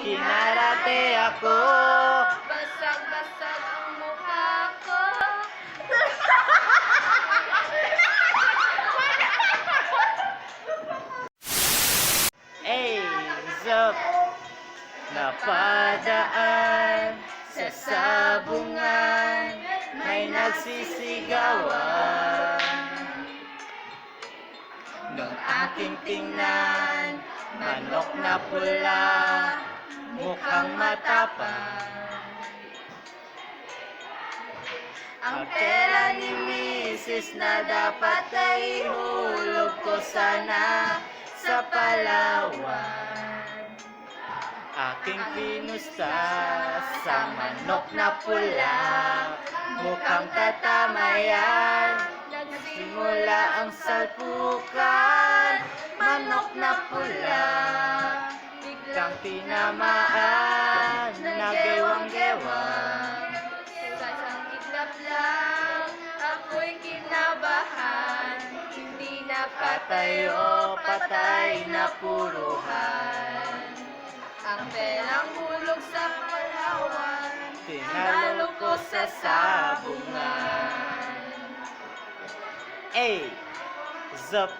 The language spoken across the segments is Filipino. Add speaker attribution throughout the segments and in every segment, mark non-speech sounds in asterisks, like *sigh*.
Speaker 1: Kinarate ako.
Speaker 2: Basag-basag ang mukha ko.
Speaker 1: Ay, zup. Napadaan sa sabungan. May nagsisigawan. Nung aking tingnan, manok na pula, mukhang matapang. Ang pera ni Mrs. na dapat ay hulog ko sana sa Palawan. Aking pinusta sa manok na pula, mukhang tatamayan. Nagsimula ang salpukan, manok na pula, tinamaan, nagewang-gewang.
Speaker 2: Sa isang iglap lang, ako'y kinabahan. Hindi nakatayo, patay na puruhan. Ang perang hulog sa Palawan,
Speaker 1: Tinalo ko sa sabungan. Ay, zup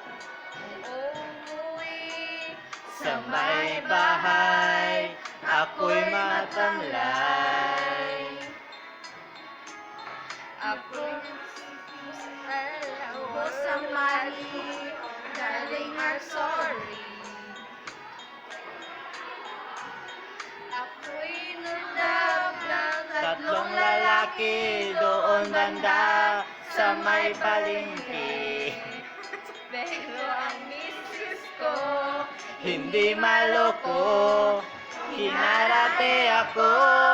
Speaker 2: Umuwi
Speaker 1: sa may bahay, ako'y matamlay.
Speaker 2: Ako'y ko sa mali, darling, I'm sorry. Ako'y ng
Speaker 1: Tatlong lalaki doon banda sa may palengke. *laughs*
Speaker 2: Pero ang misis ko,
Speaker 1: Hindi maloko, kinarate ako.